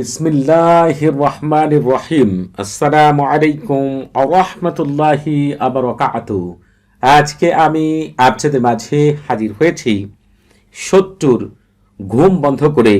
বিসমিল্লাহ রহমান রহিম আসসালামু আলাইকুম আরহামতুল্লাহি আবরকাত। আজকে আমি আপনাদের মাঝে হাজির হয়েছি শত্রুর ঘুম বন্ধ করে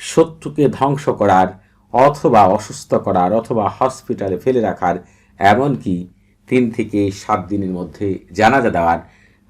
শত্রুকে ধ্বংস করার অথবা অসুস্থ করার অথবা হসপিটালে ফেলে রাখার এমনকি তিন থেকে সাত দিনের মধ্যে জানাজা দেওয়ার।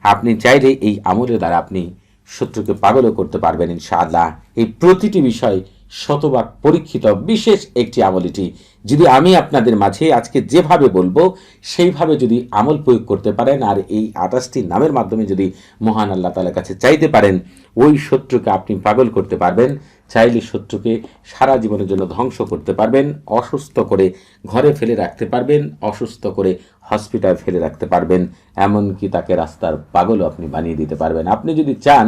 আপনি চাইলে এই আমলের দ্বারা আপনি শত্রুকে পাগলও করতে পারবেন ইনশাআল্লাহ। এই প্রতিটি বিষয় শতভাগ পরীক্ষিত বিশেষ একটি আমল এটি যদি আমি আপনাদের মাঝে আজকে যেভাবে বলব, সেইভাবে যদি আমল প্রয়োগ করতে পারেন, আর এই আঠাশটি নামের মাধ্যমে যদি মহান আল্লাহ তালার কাছে চাইতে পারেন, ওই শত্রুকে আপনি পাগল করতে পারবেন। চাইলে শত্রুকে সারা জীবনের জন্য ধ্বংস করতে পারবেন, অসুস্থ করে ঘরে ফেলে রাখতে পারবেন, অসুস্থ করে হসপিটাল ফেলে রাখতে পারবেন। এমনকি তাকে রাস্তার পাগলও আপনি বানিয়ে দিতে পারবেন। আপনি যদি চান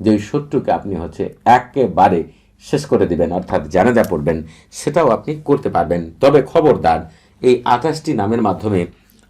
যে ওই শত্রুকে আপনি হচ্ছে একেবারে শেষ করে দিবেন, অর্থাৎ জানাজা পড়বেন, সেটাও আপনি করতে পারবেন। তবে খবরদার, এই আঠাশটি নামের মাধ্যমে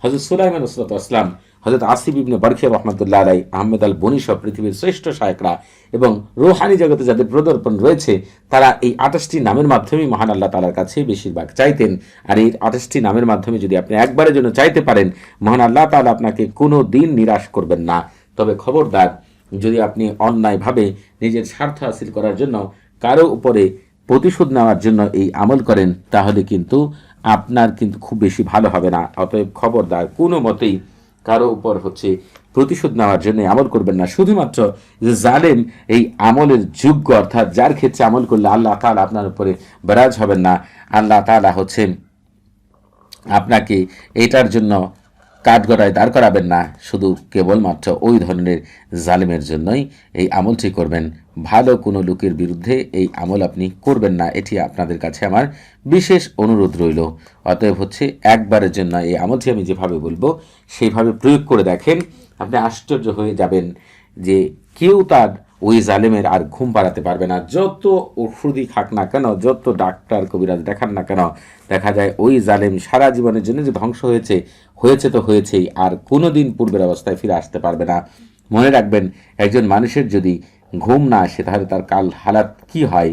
হজরত সুলাইমান রসলত আসলাম হজরত আসিফ ইবনে বরখিয়া রহমতুল্লাহ আলাই আহমেদ আল বনি পৃথিবীর শ্রেষ্ঠ শায়করা এবং রোহানি জগতে যাদের প্রদর্পণ রয়েছে, তারা এই আঠাশটি নামের মাধ্যমেই মহান আল্লাহ তালার কাছে বেশিরভাগ চাইতেন। আর এই আঠাশটি নামের মাধ্যমে যদি আপনি একবারের জন্য চাইতে পারেন, মহান আল্লাহ তালা আপনাকে কোনো দিন নিরাশ করবেন না। তবে খবরদার, যদি আপনি অন্যায়ভাবে নিজের স্বার্থ হাসিল করার জন্য কারও উপরে প্রতিশোধ নেওয়ার জন্য এই আমল করেন, তাহলে কিন্তু আপনার কিন্তু খুব বেশি ভালো হবে না। অতএব খবরদার, কোনো মতেই কারও উপর হচ্ছে প্রতিশোধ নেওয়ার জন্য আমল করবেন না। শুধুমাত্র যে জালেম এই আমলের যোগ্য, অর্থাৎ যার ক্ষেত্রে আমল করলে আল্লাহ তালা আপনার উপরে বেরাজ হবেন না। আল্লাহ তালা হচ্ছেন আপনাকে এটার জন্য কাঠগড়ায় দাঁড় করাবেন না, শুধু কেবলমাত্র ওই ধরনের জালিমের জন্যই এই আমলটি করবেন। ভালো কোনো লোকের বিরুদ্ধে এই আমল আপনি করবেন না, এটি আপনাদের কাছে আমার বিশেষ অনুরোধ রইল। অতএব হচ্ছে একবারের জন্য এই আমলটি আমি যেভাবে বলব সেইভাবে প্রয়োগ করে দেখেন, আপনি আশ্চর্য হয়ে যাবেন যে কেউ তার ওই জালেমের আর ঘুম পাড়াতে পারবে না। যত ওষুধই খাক না কেন, যত ডাক্তার কবিরাজ দেখান না কেন, দেখা যায় ওই জালেম সারা জীবনের জন্য যে ধ্বংস হয়েছে হয়েছে তো হয়েছেই, আর কোনো দিন পূর্বের অবস্থায় ফিরে আসতে পারবে না। মনে রাখবেন, একজন মানুষের যদি ঘুম না আসে, তাহলে তার কাল হালাত কি হয়?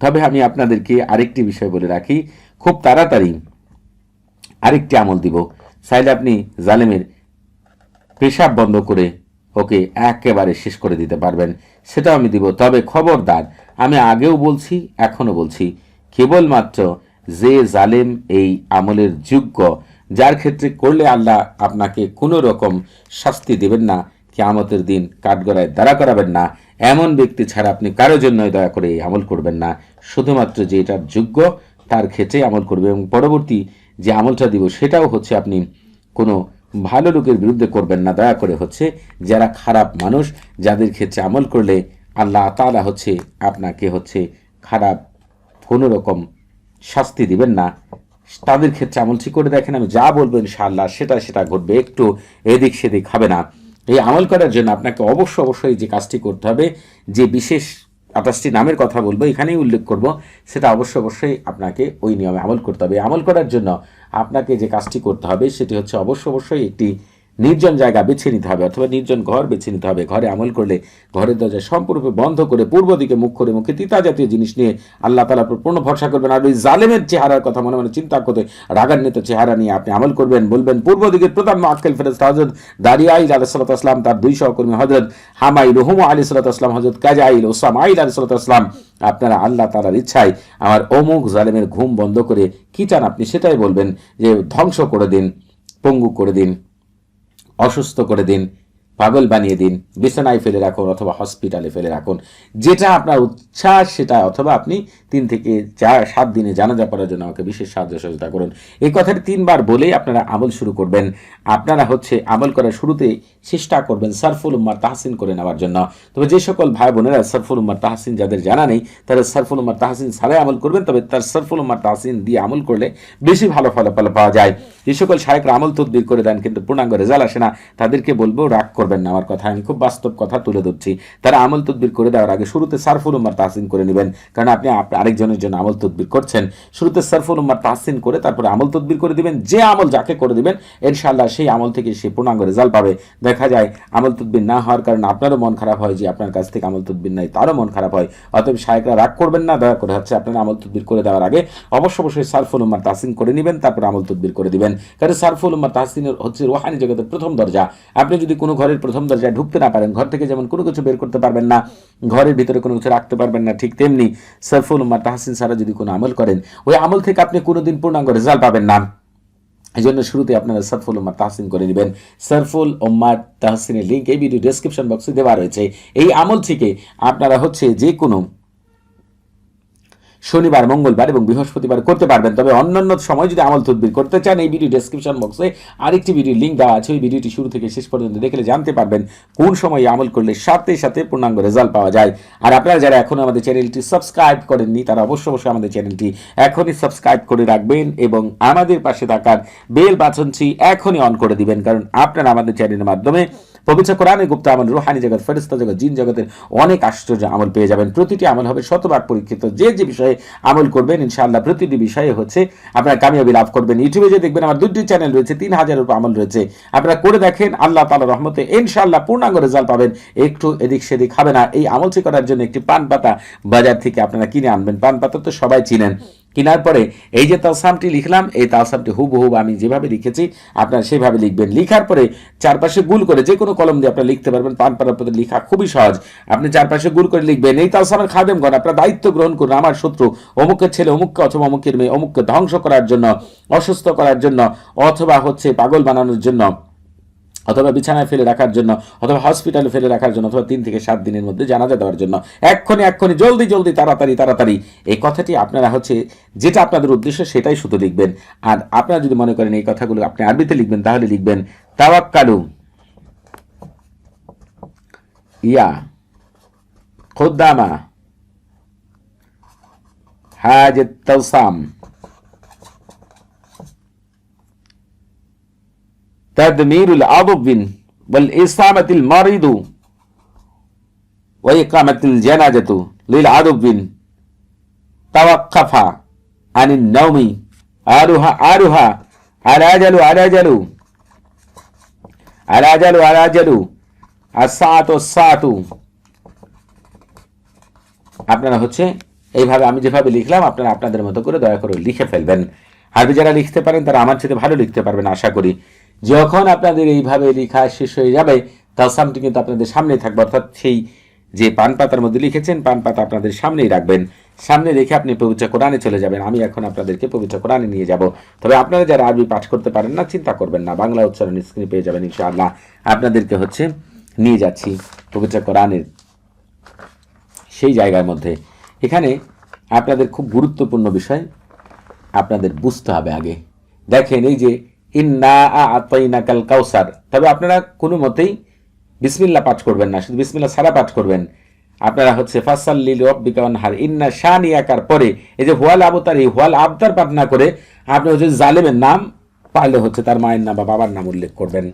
তবে আমি আপনাদেরকে আরেকটি বিষয় বলে রাখি, খুব তাড়াতাড়ি আরেকটি আমল দিব। চাইলে আপনি জালেমের পেশাব বন্ধ করে ওকে একেবারে শেষ করে দিতে পারবেন। সেটাও আমি দিব। তবে খবরদার, আমি আগেও বলছি, এখনও বলছি, কেবলমাত্র যে জালেম এই আমলের যোগ্য, যার ক্ষেত্রে করলে আল্লাহ আপনাকে কোনো রকম শাস্তি দেবেন না, কেয়ামতের দিন কাঠগড়ায় দাঁড়া করাবেন না, এমন ব্যক্তি ছাড়া আপনি কারোর জন্যই দয়া করে এই আমল করবেন না। শুধুমাত্র যে এটার যোগ্য, তার ক্ষেত্রেই আমল করবে এবং পরবর্তী যে আমলটা দিব, সেটাও হচ্ছে আপনি কোনো ভালো লোকের বিরুদ্ধে করবেন না, দয়া করে হচ্ছে যারা খারাপ মানুষ, যাদের ক্ষেত্রে আমল করলে আল্লাহ তালা হচ্ছে আপনাকে হচ্ছে খারাপ কোনো রকম শাস্তি দিবেন না। তাদের ক্ষেত্রে আমলটি করে দেখেন, আমি যা বলব ইনশাআল্লাহ সেটা সেটা ঘটবে, একটু এদিক সেদিক হবে না। এই আমল করার জন্য আপনাকে অবশ্য অবশ্যই যে কাজটি করতে হবে, যে বিশেষ আঠাশটি নামের কথা বলব, এখানেই উল্লেখ করব। সেটা অবশ্য অবশ্যই আপনাকে ওই নিয়মে আমল করতে হবে। আমল করার জন্য আপনাকে যে কাজটি করতে হবে, সেটি হচ্ছে অবশ্য অবশ্যই একটি নির্জন জায়গা বেছে নিতে হবে অথবা নির্জন ঘর বেছে নিতে হবে। ঘরে আমল করলে ঘরের দরজা সম্পূর্ণরূপে বন্ধ করে পূর্ব দিকে মুখ করে মুখে তিতা জাতীয় জিনিস নিয়ে আল্লাহ তালা পূর্ণ ভরসা করবেন। আর ওই জালেমের চেহারার কথা মনে মনে চিন্তা করতে রাগান্বিত চেহারা নিয়ে আপনি আমল করবেন, বলবেন, পূর্ব দিকের প্রধান আক্কেল ফেরত হজরত দারিয়াইল আসলাম তার দুই সহকর্মী হজরত হামাইল, হুম আলী আসলাম হজরত কাজাইল ওসাম আইল আলী আসলাম আপনারা আল্লাহ তালার ইচ্ছায় আমার অমুক জালেমের ঘুম বন্ধ করে কি চান আপনি সেটাই বলবেন যে ধ্বংস করে দিন, পঙ্গু করে দিন। অসুস্থ করে দিন। পাগল বানিয়ে দিন, বিছানায় ফেলে রাখুন অথবা হসপিটালে ফেলে রাখুন। যেটা আপনার উচ্ছ্বাস, সেটা অথবা আপনি তিন থেকে চার, সাত দিনে জানাজা পড়ার জন্য আমাকে বিশেষ সাহায্য সহযোগিতা করুন। এই কথাটি তিনবার বলেই আপনারা আমল শুরু করবেন। আপনারা হচ্ছে আমল করার শুরুতে চেষ্টা করবেন সারফুল উম্মার তাহসিন করে নেওয়ার জন্য। তবে যে সকল ভাই বোনেরা সারফুল উম্মার তাহসিন যাদের জানা নেই, তারা সারফুল উম্মার তাহসিন ছাড়াই আমল করবেন, তবে তার সারফুল উম্মার তাহসিন দিয়ে আমল করলে বেশি ভালো ফলাফল পাওয়া যায়। যে সকল শায়করা আমল তদবির করে দেন, কিন্তু পূর্ণাঙ্গ রেজাল্ট আসে না, তাদেরকে বলব রাগ করবেন না আমার কথা। আমি খুব বাস্তব কথা তুলে ধরছি। তারা আমল তদবির করে দেওয়ার আগে শুরুতে সারফুল উম্মার তাহসিন করে নেবেন। কারণ আপনি আরেকজনের জন্য আমল তদবির করছেন। শুরুতে সারফুল উম্মার তাহসিন করে তারপরে আমল তদবির করে দিবেন। যে আমল যাকে করে দিবেন, ইনশাআল্লাহ সেই আমল থেকে সে পূর্ণাঙ্গ রেজাল্ট পাবে। দেখা যায় আমল তদবির না হওয়ার কারণে আপনারও মন খারাপ হয় যে আপনার কাছ থেকে আমল তদবির নাই, তারও মন খারাপ হয়। অতএব শায়করা রাগ করবেন না, দয়া করে হচ্ছে আপনারা আমল তদবির করে দেওয়ার আগে অবশ্য অবশ্যই সারফুল উম্মার তাহসিন করে নেবেন, তারপর আমল তদবির করে দিবেন। কারণ সারফুল উম্মার তাহসিনের হচ্ছে রোহানি জগতের প্রথম দরজা। আপনি যদি কোনো ঘরের প্রথম দরজায় ঢুকতে না পারেন, ঘর থেকে যেমন কোনো কিছু বের করতে পারবেন না, ঘরের ভিতরে কোনো কিছু রাখতে পারবেন না, ঠিক তেমনি সরফুল উম্মা তাহসিন সারা যদি কোনো আমল করেন, ওই আমল থেকে আপনি কোনোদিন পূর্ণাঙ্গ রেজাল্ট পাবেন না। এই জন্য শুরুতে আপনারা সরফুল উম্মা তাহসিন করে নেবেন। সরফুল উম্মা তাহসিনের লিঙ্ক এই ভিডিও ডেসক্রিপশন বক্সে দেওয়া রয়েছে। এই আমল থেকে আপনারা হচ্ছে যে কোনো শনিবার, মঙ্গলবার এবং বৃহস্পতিবার করতে পারবেন। তবে অন্যান্য সময় যদি আমল তদবির করতে চান, এই ভিডিও ডেসক্রিপশন বক্সে আরেকটি ভিডিও লিঙ্ক দেওয়া আছে। ওই ভিডিওটি শুরু থেকে শেষ পর্যন্ত দেখলে জানতে পারবেন কোন সময় আমল করলে সাথে সাথে পূর্ণাঙ্গ রেজাল্ট পাওয়া যায়। আর আপনারা যারা এখনও আমাদের চ্যানেলটি সাবস্ক্রাইব করেননি, তারা অবশ্যই অবশ্যই আমাদের চ্যানেলটি এখনই সাবস্ক্রাইব করে রাখবেন এবং আমাদের পাশে থাকার বেল বাটনটি এখনই অন করে দিবেন, কারণ আপনারা আমাদের চ্যানেলের মাধ্যমে পবিত্র কোরআনে গুপ্ত আমল, রুহানি জগৎ ফেরিস্তা জগৎ, জিন জগতের অনেক আশ্চর্য আমল পেয়ে যাবেন। প্রতিটি আমল হবে শতবার পরীক্ষিত। যে যে বিষয়ে আমল করবেন, ইনশাআল্লাহ প্রতিটি বিষয়ে হচ্ছে আপনারা কামিয়াবি লাভ করবেন। ইউটিউবে যে দেখবেন আমার দুটি চ্যানেল রয়েছে, তিন হাজারের উপর আমল রয়েছে। আপনারা করে দেখেন, আল্লাহ তালা রহমতে ইনশাআল্লাহ পূর্ণাঙ্গ রেজাল্ট পাবেন। একটু এদিক সেদিক হবে না। এই আমলটি করার জন্য একটি পান পাতা বাজার থেকে আপনারা কিনে আনবেন। পান পাতা তো সবাই চিনেন। কেনার পরে এই যে তালসামটি লিখলাম, এই তালসামটি হুবহুব আমি যেভাবে লিখেছি, আপনারা সেভাবে লিখবেন। লিখার পরে চারপাশে গুল করে যে কোনো কলম দিয়ে আপনারা লিখতে পারবেন। পান পথে লেখা খুবই সহজ। আপনি চারপাশে গুল করে লিখবেন। এই তালসামের খাদেমগণ আপনার দায়িত্ব গ্রহণ করুন আমার শত্রু, অমুকের ছেলে, অমুককে অথবা অমুকের মেয়ে, অমুককে ধ্বংস করার জন্য, অসুস্থ করার জন্য, অথবা হচ্ছে পাগল বানানোর জন্য। অথবা বিছানায় ফেলে রাখার জন্য, অথবা হসপিটালে ফেলে রাখার জন্য, অথবা তিন থেকে সাত দিনের মধ্যে জানাজা দেওয়ার জন্য। এক্ষণি এক্ষণি, জলদি জলদি, তাড়াতাড়ি তাড়াতাড়ি। এই কথাটি আপনারা হচ্ছে, যেটা আপনাদের উদ্দেশ্য, সেটাই শুধু লিখবেন। আর আপনারা যদি মনে করেন এই কথাগুলো আপনি আরবিতে লিখবেন, তাহলে লিখবেন, তাওয়াক্কালু। ইয়া। খুদ্দামা। হাজত তৌসাম তাদমিরুল আদবিন বল ইসামাতিল মারিদু ওয়াইকামাতিল জানাজাতু লিল আদবিন তাওয়াক্কাফা আনিন নাওমি আরুহা আরুহা আরাজালু আরাজালু আরাজালু আরাজালু الساعة. সাতু আপনারা হচ্ছে এইভাবে আমি যেভাবে লিখলাম, আপনারা আপনাদের মতো করে দয়া করে লিখে ফেলবেন। আর যারা লিখতে পারেন, তারা আমার সাথে ভালো লিখতে পারবেন, আশা করি। যখন আপনাদের এইভাবে লেখা শেষ হয়ে যাবে তালসামটি কিন্তু আপনাদের সামনেই থাকবে। অর্থাৎ সেই যে পান পাতার মধ্যে লিখেছেন, পান পাতা আপনাদের সামনেই রাখবেন। সামনে রেখে আপনি পবিত্র কোরআনে চলে যাবেন। আমি এখন আপনাদেরকে পবিত্র কোরআনে নিয়ে যাব। তবে আপনারা যারা আরবি পাঠ করতে পারেন না, চিন্তা করবেন না। বাংলা উচ্চারণ স্ক্রিনে পেয়ে যাবেন, ইনশাআল্লাহ। আপনাদেরকে হচ্ছে নিয়ে যাচ্ছি পবিত্র কোরআনের সেই জায়গার মধ্যে। এখানে আপনাদের খুব গুরুত্বপূর্ণ বিষয় আপনাদের বুঝতে হবে আগে। দেখেন এই যে ইন্না আতাইনাকাল কাউসার। তবে আপনারা কোনো মতেই বিসমিল্লা পাঠ করবেন না, শুধু বিসমিল্লা সারা পাঠ করবেন। আপনারা হচ্ছে ফাসাল্লিল রব্বিকা হার ইন্না শানিয়াকার পরে, এই যে হোয়াল আবতার, এই হোয়াল আবতার পাঠ না করে আপনি হচ্ছে জালেমের নাম পারলে হচ্ছে তার মায়ের নাম বা বাবার নাম উল্লেখ করবেন।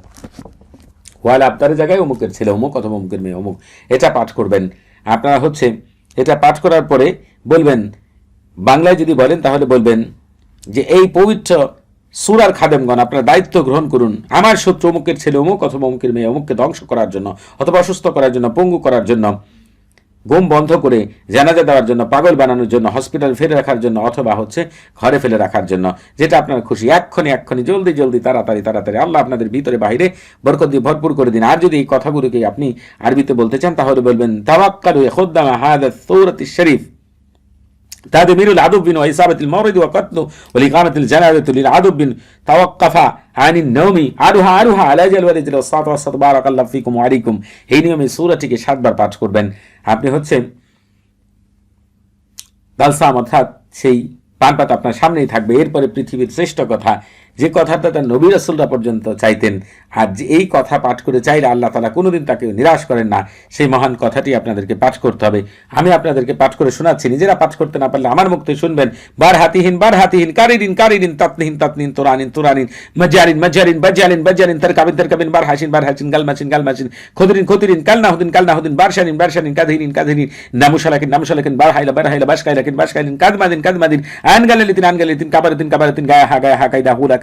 হোয়াল আবতারের জায়গায় অমুকের ছেলে অমুক অথবা অমুকের মেয়ে অমুক, এটা পাঠ করবেন। আপনারা হচ্ছে এটা পাঠ করার পরে বলবেন, বাংলায় যদি বলেন তাহলে বলবেন যে, এই পবিত্র সুরার খাদেমগণ, আপনার দায়িত্ব গ্রহণ করুন। আমার শত্রু অমুকের ছেলে অমুক অথবা অমুকের মেয়ে অমুককে ধ্বংস করার জন্য অথবা অসুস্থ করার জন্য, পঙ্গু করার জন্য, ঘুম বন্ধ করে জানাজা দেওয়ার জন্য, পাগল বানানোর জন্য, হসপিটাল ফেলে রাখার জন্য অথবা হচ্ছে ঘরে ফেলে রাখার জন্য, যেটা আপনার খুশি। এক্ষণি এক্ষণি জলদি জলদি, তাড়াতাড়ি তাড়াতাড়ি। আল্লাহ আপনাদের ভিতরে বাইরে বরকত দিয়ে ভরপুর করে দিন। আর যদি এই কথাগুলোকে আপনি আরবিতে বলতে চান, তাহলে বলবেন, তাওয়াক্কালু খোদ্দামা হাদা সৌরতি শরীফ। تدمير العدو بن وإصابة المورد وقتله والإقامة الجنازة للعدو بن توقف عن النوم আরুহা আরুহা আলাজাল ওয়ালিদ ওয়াসাত ওয়াসাত বারাকাল্লাহু ফিকুম ওয়া আলাইকুম এই নিয়মে সূরাটিকে সাতবার পাঠ করবেন আপনি হচ্ছে বালসাম অর্থাৎ সেই পান পাতা আপনার সামনেই থাকবে এরপরে পৃথিবীর শ্রেষ্ঠ কথা যে কথাটা তার নবী রাসুলরা পর্যন্ত চাইতেন আর যে এই কথা পাঠ করে চাইলে আল্লাহ তালা কোনোদিন তাকে নিরাশ করেন না। সেই মহান কথাটি আপনাদেরকে পাঠ করতে হবে। আমি আপনাদেরকে পাঠ করে শোনাচ্ছি। নিজেরা পাঠ করতে না পারলে আমার মুক্তি শুনবেন, বার হাতিহীন বার হাতিহীন, কারিদিন কারিদিন, তাতনিহীন তাতনিন তোরানিন তোরানিন, মজারিন মজারিন, বাজারিন বাজারিন তার কাবিন তার কাবিন বার হাসিন বার হাসিন, গাল মাসিন খদিরিন খদিরিন কাল না হুদিন কাল না হুদিন বার শানিন বার শানিন কাদিন কাদিন নামুশালাকিন নামুশালাকিন, বার হাইলা বার হাইলা বাস কাইলাকিন বাস কাইলিন কাদমাদিন কাদমাদিন আন গালালিতিন আন গালালিতিন কাবারাতিন কাবারাতিন গায়া হা গায়া হা কাইদা হুলা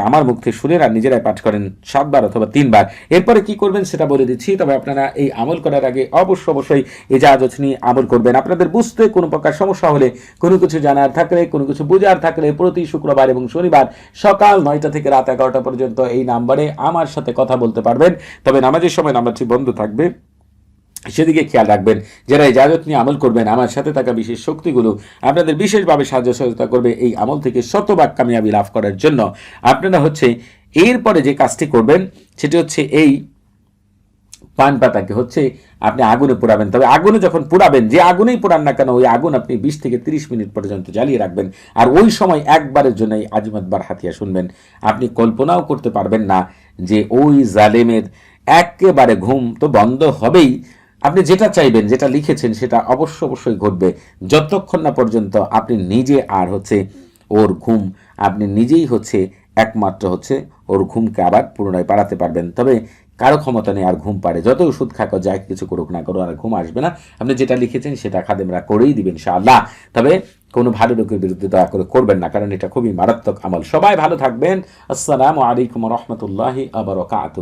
আমার মুখ থেকে শুনে আর নিজেরাই পাঠ করেন সাতবার অথবা তিনবার। এরপরে কি করবেন সেটা বলে দিচ্ছি। তবে আপনারা এই আমল করার আগে অবশ্য অবশ্যই এজাজত নিয়ে আমল করবেন। আপনাদের বুঝতে কোনো প্রকার সমস্যা হলে কোনো কিছু জানার থাকলে, কোনো কিছু বোঝার থাকলে প্রতি শুক্রবার এবং শনিবার সকাল নয়টা থেকে রাত এগারোটা পর্যন্ত এই নাম্বারে আমার সাথে কথা বলতে পারবেন। তবে নামাজের সময় নাম্বারটি বন্ধ থাকবে। সেদিকে খেয়াল রাখবেন, যারা ইজাজত নিয়ে আমল করবেন, আমার সাথে থাকা বিশেষ শক্তিগুলো আপনাদের বিশেষভাবে সাহায্য সহযোগিতা করবে এই আমল থেকে শতভাগ কামিয়াবি লাভ করার জন্য। আপনারা হচ্ছে এরপরে যে কাজটি করবেন, সেটি হচ্ছে এই পান পাতাকে হচ্ছে আপনি আগুনে পোড়াবেন। তবে আগুনে যখন পোড়াবেন, যে আগুনেই পোড়ান না কেন, ওই আগুন আপনি বিশ থেকে তিরিশ মিনিট পর্যন্ত জ্বালিয়ে রাখবেন। আর ওই সময় একবারের জন্য এই আজিমতবার হাতিয়া শুনবেন। আপনি কল্পনাও করতে পারবেন না যে ওই জালেমের একেবারে ঘুম তো বন্ধ হবেই। আপনি যেটা চাইবেন, যেটা লিখেছেন, সেটা অবশ্য অবশ্যই ঘটবে। যতক্ষণ না পর্যন্ত আপনি নিজে আর হচ্ছে ওর ঘুম, আপনি নিজেই হচ্ছে একমাত্র হচ্ছে ওর ঘুমকে আবার পুনরায় পাড়াতে পারবেন। তবে কারও ক্ষমতা নেই আর ঘুম পারে যত ওষুধ খাকো, যা কিছু করুক না করো আর ঘুম আসবে না। আপনি যেটা লিখেছেন, সেটা খাদেমরা করেই দিবেন, ইনশাআল্লাহ। তবে কোনো ভালো লোকের বিরুদ্ধে দয়া করে করবেন না, কারণ এটা খুবই মারাত্মক আমল। সবাই ভালো থাকবেন। আসসালামু আলাইকুম রহমতুল্লাহি আবরকাত